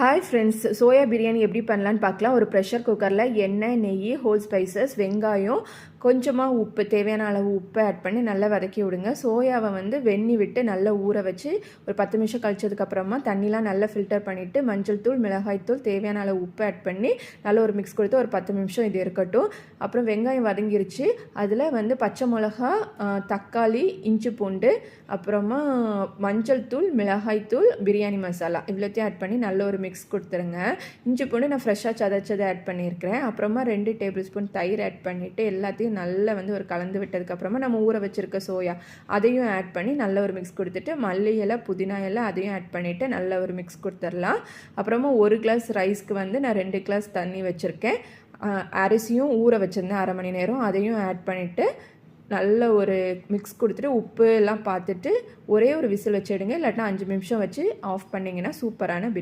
Hi friends soya biryani எப்படி பண்ணலான்னு பார்க்கலாம். ஒரு ப்ரெஷர் குக்கரில் எண்ணெய் நெய் ஹோல் ஸ்பைசஸ் வெங்காயம் கொஞ்சமாக உப்பு தேவையான அளவு உப்பை ஆட் பண்ணி நல்லா வதக்கி விடுங்க. சோயாவை வந்து வெண்ணி விட்டு நல்லா ஊற வச்சு ஒரு பத்து நிமிஷம் கழிச்சதுக்கப்புறமா தண்ணிலாம் நல்லா ஃபில்டர் பண்ணிவிட்டு மஞ்சள் தூள் மிளகாய் தூள் தேவையான அளவு உப்பு ஆட் பண்ணி நல்லா ஒரு மிக்ஸ் கொடுத்து ஒரு பத்து நிமிஷம் இது இருக்கட்டும். அப்புறம் வெங்காயம் வதங்கிருச்சு. அதில் வந்து பச்சை மிளகா தக்காளி இஞ்சி பூண்டு அப்புறமா மஞ்சள் தூள் மிளகாய் தூள் பிரியாணி மசாலா இவ்வளோத்தையும் ஆட் பண்ணி நல்ல ஒரு மிக்ஸ் மிக்ஸ் கொடுத்துருங்க. இஞ்சி பூண்டு நான் ஃப்ரெஷ்ஷாக சதைச்சதை ஆட் பண்ணியிருக்கிறேன் அப்புறமா ரெண்டு டேபிள் ஸ்பூன் தயிர் ஆட் பண்ணிவிட்டு எல்லாத்தையும் நல்லா வந்து ஒரு கலந்து விட்டதுக்கப்புறமா நம்ம ஊற வச்சுருக்க சோயா அதையும் ஆட் பண்ணி நல்ல ஒரு மிக்ஸ் கொடுத்துட்டு மல்லி இலை புதினா இலை அதையும் ஆட் பண்ணிவிட்டு நல்ல ஒரு மிக்ஸ் கொடுத்துடலாம். அப்புறமா ஒரு கிளாஸ் ரைஸ்க்கு வந்து நான் ரெண்டு கிளாஸ் தண்ணி வச்சுருக்கேன். அரிசியும் ஊற வச்சுருந்தேன் அரை மணி நேரம். அதையும் ஆட் பண்ணிவிட்டு நல்ல ஒரு மிக்ஸ் கொடுத்துட்டு உப்பு எல்லாம் பார்த்துட்டு ஒரே ஒரு விசில் வச்சுடுங்க இல்லாட்டினா அஞ்சு நிமிஷம் வச்சு ஆஃப் பண்ணிங்கன்னா சூப்பரான பிரியாணி